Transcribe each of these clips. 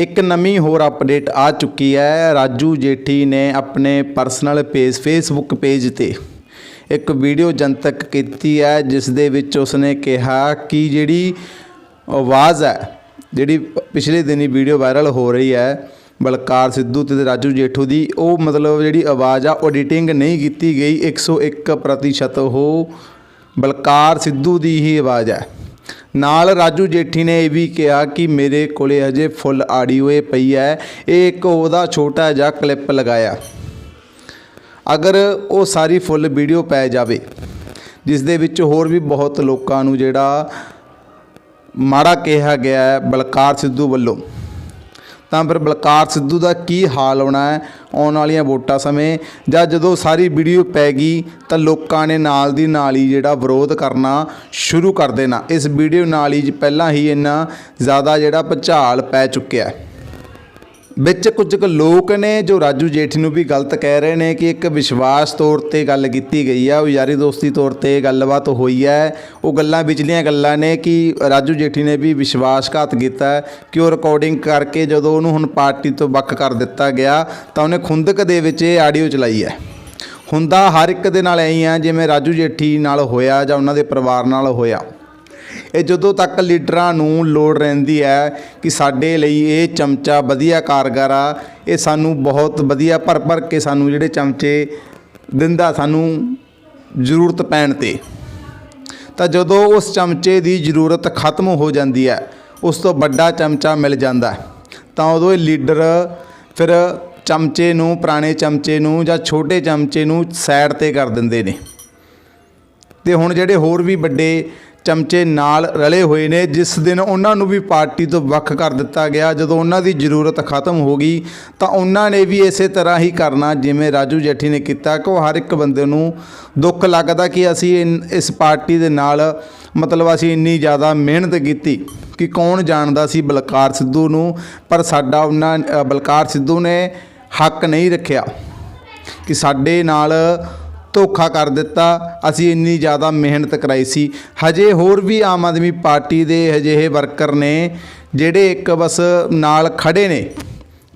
ਇੱਕ ਨਵੀਂ ਹੋਰ ਅਪਡੇਟ ਆ ਚੁੱਕੀ ਹੈ। ਰਾਜੂ ਜੇਠੀ ਨੇ ਆਪਣੇ ਪਰਸਨਲ ਪੇਜ ਫੇਸਬੁੱਕ ਪੇਜ ਤੇ ਇੱਕ ਵੀਡੀਓ ਜਨਤਕ ਕੀਤੀ ਹੈ ਜਿਸ ਦੇ ਵਿੱਚ ਉਸਨੇ ਕਿਹਾ ਕਿ ਜਿਹੜੀ ਆਵਾਜ਼ ਹੈ, ਜਿਹੜੀ ਪਿਛਲੇ ਦਿਨੀ ਵੀਡੀਓ ਵਾਇਰਲ ਹੋ ਰਹੀ ਹੈ, ਬਲਕਾਰ ਸਿੱਧੂ ਤੇ ਰਾਜੂ ਜੇਠੂ ਦੀ, ਉਹ ਮਤਲਬ ਜਿਹੜੀ ਆਵਾਜ਼ ਆ ਐਡੀਟਿੰਗ ਨਹੀਂ ਕੀਤੀ ਗਈ। 101% ਪ੍ਰਤੀਸ਼ਤ ਉਹ ਬਲਕਾਰ ਸਿੱਧੂ ਦੀ ਹੀ ਆਵਾਜ਼ ਹੈ। ਨਾਲ ਰਾਜੂ ਜੇਠੀ ਨੇ ਇਹ ਵੀ ਕਿਹਾ ਕਿ ਮੇਰੇ ਕੋਲੇ ਅਜੇ ਫੁੱਲ ਆਡੀਓ ਇਹ ਪਈ ਹੈ। ਇਹ ਇੱਕ ਉਹਦਾ ਛੋਟਾ ਜਿਹਾ ਕਲਿੱਪ ਲਗਾਇਆ। ਅਗਰ ਉਹ ਸਾਰੀ ਫੁੱਲ ਵੀਡੀਓ ਪੈ ਜਾਵੇ, ਜਿਸ ਦੇ ਵਿੱਚ ਹੋਰ ਵੀ ਬਹੁਤ ਲੋਕਾਂ ਨੂੰ ਜਿਹੜਾ ਮਾੜਾ ਕਿਹਾ ਗਿਆ ਹੈ ਬਲਕਾਰ ਸਿੱਧੂ ਵੱਲੋਂ। ਤਾਂ ਫਿਰ ਬਲਕਾਰ ਸਿੱਧੂ ਦਾ ਕੀ ਹਾਲ ਹੋਣਾ ਹੈ? ਆਉਣ ਵਾਲੀਆਂ ਵੋਟਾਂ ਸਮੇਂ ਜਾਂ ਜਦੋਂ ਸਾਰੀ ਵੀਡੀਓ ਪੈ ਗਈ ਤਾਂ ਲੋਕਾਂ ਨੇ ਨਾਲ ਦੀ ਨਾਲ ਹੀ ਜਿਹੜਾ ਵਿਰੋਧ ਕਰਨਾ ਸ਼ੁਰੂ ਕਰ ਦੇਣਾ। ਇਸ ਵੀਡੀਓ ਨਾਲ ਹੀ ਪਹਿਲਾਂ ਹੀ ਇੰਨਾ ਜ਼ਿਆਦਾ ਜਿਹੜਾ ਭੁਚਾਲ ਪੈ ਚੁੱਕਿਆ ਵਿੱਚ ਕੁਝ ਕੁ ਲੋਕ ਨੇ ਜੋ ਰਾਜੂ ਜੇਠੀ ਨੂੰ ਵੀ ਗਲਤ ਕਹਿ ਰਹੇ ਨੇ ਕਿ ਇੱਕ ਵਿਸ਼ਵਾਸ ਤੌਰ ਤੇ ਗੱਲ ਕੀਤੀ ਗਈ ਆ, ਉਹ ਯਾਰੀ ਦੋਸਤੀ ਤੌਰ ਤੇ ਗੱਲਬਾਤ ਹੋਈ ਹੈ। ਉਹ ਗੱਲਾਂ ਵਿਚਲੀਆਂ ਗੱਲਾਂ ਨੇ ਕਿ ਰਾਜੂ ਜੇਠੀ ਨੇ ਵੀ ਵਿਸ਼ਵਾਸਘਾਤ ਕੀਤਾ ਕਿ ਉਹ ਰਿਕਾਰਡਿੰਗ ਕਰਕੇ ਜਦੋਂ ਉਹਨੂੰ ਹੁਣ ਪਾਰਟੀ ਤੋਂ ਵੱਖ ਕਰ ਦਿੱਤਾ ਗਿਆ ਤਾਂ ਉਹਨੇ ਖੁੰਦਕ ਦੇ ਵਿੱਚ ਇਹ ਆਡੀਓ ਚਲਾਈ ਹੈ। ਹੁੰਦਾ ਹਰ ਇੱਕ ਦੇ ਨਾਲ ਐਂ ਹੀ ਆ, ਜਿਵੇਂ ਰਾਜੂ ਜੇਠੀ ਨਾਲ ਹੋਇਆ ਜਾਂ ਉਹਨਾਂ ਦੇ ਪਰਿਵਾਰ ਨਾਲ ਹੋਇਆ। ਇਹ ਜਦੋਂ ਤੱਕ ਲੀਡਰਾਂ ਨੂੰ ਲੋੜ ਰਹਿੰਦੀ ਹੈ ਕਿ ਸਾਡੇ ਲਈ ਇਹ ਚਮਚਾ ਵਧੀਆ ਕਾਰਗਰ ਆ, ਇਹ ਸਾਨੂੰ ਬਹੁਤ ਵਧੀਆ ਭਰ ਭਰ ਕੇ ਸਾਨੂੰ ਜਿਹੜੇ ਚਮਚੇ ਦਿੰਦਾ ਸਾਨੂੰ ਜ਼ਰੂਰਤ ਪੈਣ ਤੇ। ਤਾਂ ਜਦੋਂ ਉਸ ਚਮਚੇ ਦੀ ਜ਼ਰੂਰਤ ਖਤਮ ਹੋ ਜਾਂਦੀ ਹੈ, ਉਸ ਤੋਂ ਵੱਡਾ ਚਮਚਾ ਮਿਲ ਜਾਂਦਾ ਤਾਂ ਉਦੋਂ ਇਹ ਲੀਡਰ ਫਿਰ ਚਮਚੇ ਨੂੰ, ਪੁਰਾਣੇ ਚਮਚੇ ਨੂੰ ਜਾਂ ਛੋਟੇ ਚਮਚੇ ਨੂੰ ਸਾਈਡ ਤੇ ਕਰ ਦਿੰਦੇ ਨੇ। ਤੇ ਹੁਣ ਜਿਹੜੇ ਹੋਰ ਵੀ ਵੱਡੇ ਚਮਚੇ ਨਾਲ ਰਲੇ ਹੋਏ ਨੇ, ਜਿਸ ਦਿਨ ਉਹਨਾਂ ਨੂੰ ਵੀ ਪਾਰਟੀ ਤੋਂ ਵੱਖ ਕਰ ਦਿੱਤਾ ਗਿਆ। ਜਦੋਂ ਉਹਨਾਂ ਦੀ ਜ਼ਰੂਰਤ ਖਤਮ ਹੋ ਗਈ, ਤਾਂ ਉਹਨਾਂ ਨੇ ਵੀ ਇਸੇ ਤਰ੍ਹਾਂ ਹੀ ਕਰਨਾ, ਜਿਵੇਂ ਰਾਜੂ ਜੱਠੀ ਨੇ ਕੀਤਾ। ਕਿ ਉਹ ਹਰ ਇੱਕ ਬੰਦੇ ਨੂੰ ਦੁੱਖ ਲੱਗਦਾ ਕਿ ਅਸੀਂ ਇਨ- ਇਸ ਪਾਰਟੀ ਦੇ ਨਾਲ, ਮਤਲਬ ਅਸੀਂ ਇੰਨੀ ਜ਼ਿਆਦਾ ਮਿਹਨਤ ਕੀਤੀ ਕਿ ਕੌਣ ਜਾਣਦਾ ਸੀ ਬਲਕਾਰ ਸਿੱਧੂ ਨੂੰ? ਪਰ ਸਾਡਾ ਉਹਨਾਂ ਬਲਕਾਰ ਸਿੱਧੂ ਨੇ ਹੱਕ ਨਹੀਂ ਰੱਖਿਆ ਕਿ ਸਾਡੇ ਨਾਲ ਧੋਖਾ ਕਰ ਦਿੱਤਾ। ਅਸੀਂ ਇੰਨੀ ਜ਼ਿਆਦਾ ਮਿਹਨਤ ਕਰਾਈ ਸੀ। ਹਜੇ ਹੋਰ ਵੀ ਆਮ ਆਦਮੀ ਪਾਰਟੀ ਦੇ ਅਜਿਹੇ ਵਰਕਰ ਨੇ, ਜਿਹੜੇ ਇੱਕ ਬਸ ਨਾਲ ਖੜੇ ਨੇ।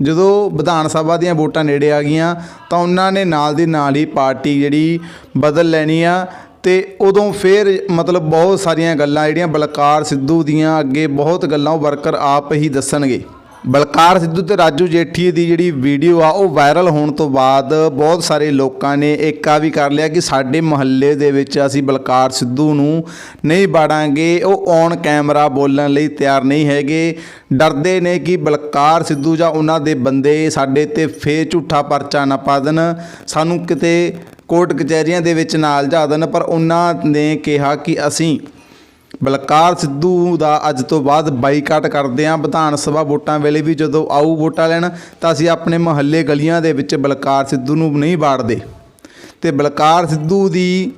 ਜਦੋਂ ਵਿਧਾਨ ਸਭਾ ਦੀਆਂ ਵੋਟਾਂ ਨੇੜੇ ਆ ਗਈਆਂ, ਤਾਂ ਉਹਨਾਂ ਨੇ ਨਾਲ ਦੀ ਨਾਲ ਹੀ ਪਾਰਟੀ ਜਿਹੜੀ ਬਦਲ ਲੈਣੀ ਆ ਤੇ ਉਦੋਂ ਫਿਰ ਮਤਲਬ ਬਹੁਤ ਸਾਰੀਆਂ ਗੱਲਾਂ, ਜਿਹੜੀਆਂ ਬਲਕਾਰ ਸਿੱਧੂ ਦੀਆਂ ਅੱਗੇ ਬਹੁਤ ਗੱਲਾਂ ਉਹ ਵਰਕਰ ਆਪ ਹੀ ਦੱਸਣਗੇ। ਬਲਕਾਰ ਸਿੱਧੂ ਤੇ ਰਾਜੂ ਜੇਠੀ ਦੀ ਜਿਹੜੀ ਵੀਡੀਓ ਆ, ਉਹ ਵਾਇਰਲ ਹੋਣ ਤੋਂ ਬਾਅਦ ਬਹੁਤ ਸਾਰੇ ਲੋਕਾਂ ਨੇ ਏਕਾ ਵੀ ਕਰ ਲਿਆ ਕਿ ਸਾਡੇ ਮੁਹੱਲੇ ਦੇ ਵਿੱਚ ਅਸੀਂ ਬਲਕਾਰ ਸਿੱਧੂ ਨੂੰ ਨਹੀਂ ਬਾੜਾਂਗੇ। ਉਹ ਔਨ ਕੈਮਰਾ ਬੋਲਣ ਲਈ ਤਿਆਰ ਨਹੀਂ ਹੈਗੇ। ਡਰਦੇ ਨੇ ਕਿ ਬਲਕਾਰ ਸਿੱਧੂ ਜਾਂ ਉਹਨਾਂ ਦੇ ਬੰਦੇ ਸਾਡੇ ਤੇ ਫੇਰ ਝੂਠਾ ਪਰਚਾ ਨਾ ਪਾ ਦੇਣ। ਸਾਨੂੰ ਕਿਤੇ ਕੋਰਟ ਕਚਹਿਰੀਆਂ ਦੇ ਵਿੱਚ ਨਾਲ ਜਾ ਦੇਣ, ਪਰ ਉਹਨਾਂ ਨੇ ਕਿਹਾ ਕਿ ਅਸੀਂ ਬਲਕਾਰ ਸਿੱਧੂ ਦਾ ਅੱਜ ਤੋਂ ਬਾਅਦ ਬਾਈਕਾਟ ਕਰਦੇ ਹਾਂ। ਵਿਧਾਨ ਸਭਾ ਵੋਟਾਂ ਵੇਲੇ ਵੀ ਜਦੋਂ ਆਊ ਵੋਟਾਂ ਲੈਣ, ਤਾਂ ਅਸੀਂ ਆਪਣੇ ਮੁਹੱਲੇ ਗਲੀਆਂ ਦੇ ਵਿੱਚ ਬਲਕਾਰ ਸਿੱਧੂ ਨੂੰ ਨਹੀਂ ਬਾੜਦੇ ਤੇ ਬਲਕਾਰ ਸਿੱਧੂ ਦੀ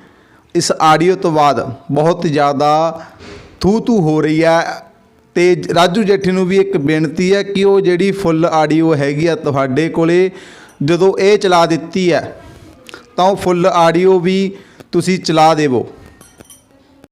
ਇਸ ਆਡੀਓ ਤੋਂ ਬਾਅਦ ਬਹੁਤ ਜ਼ਿਆਦਾ ਥੂ ਥੂ ਹੋ ਰਹੀ ਹੈ। ਤੇ ਰਾਜੂ ਜੇਠੀ ਨੂੰ ਵੀ ਇੱਕ ਬੇਨਤੀ ਹੈ ਕਿ ਉਹ ਜਿਹੜੀ ਫੁੱਲ ਆਡੀਓ ਹੈਗੀ ਆ ਤੁਹਾਡੇ ਕੋਲੇ, ਜਦੋਂ ਇਹ ਚਲਾ ਦਿੱਤੀ ਹੈ, ਤਾਂ ਉਹ ਫੁੱਲ ਆਡੀਓ ਵੀ ਤੁਸੀਂ ਚਲਾ ਦੇਵੋ।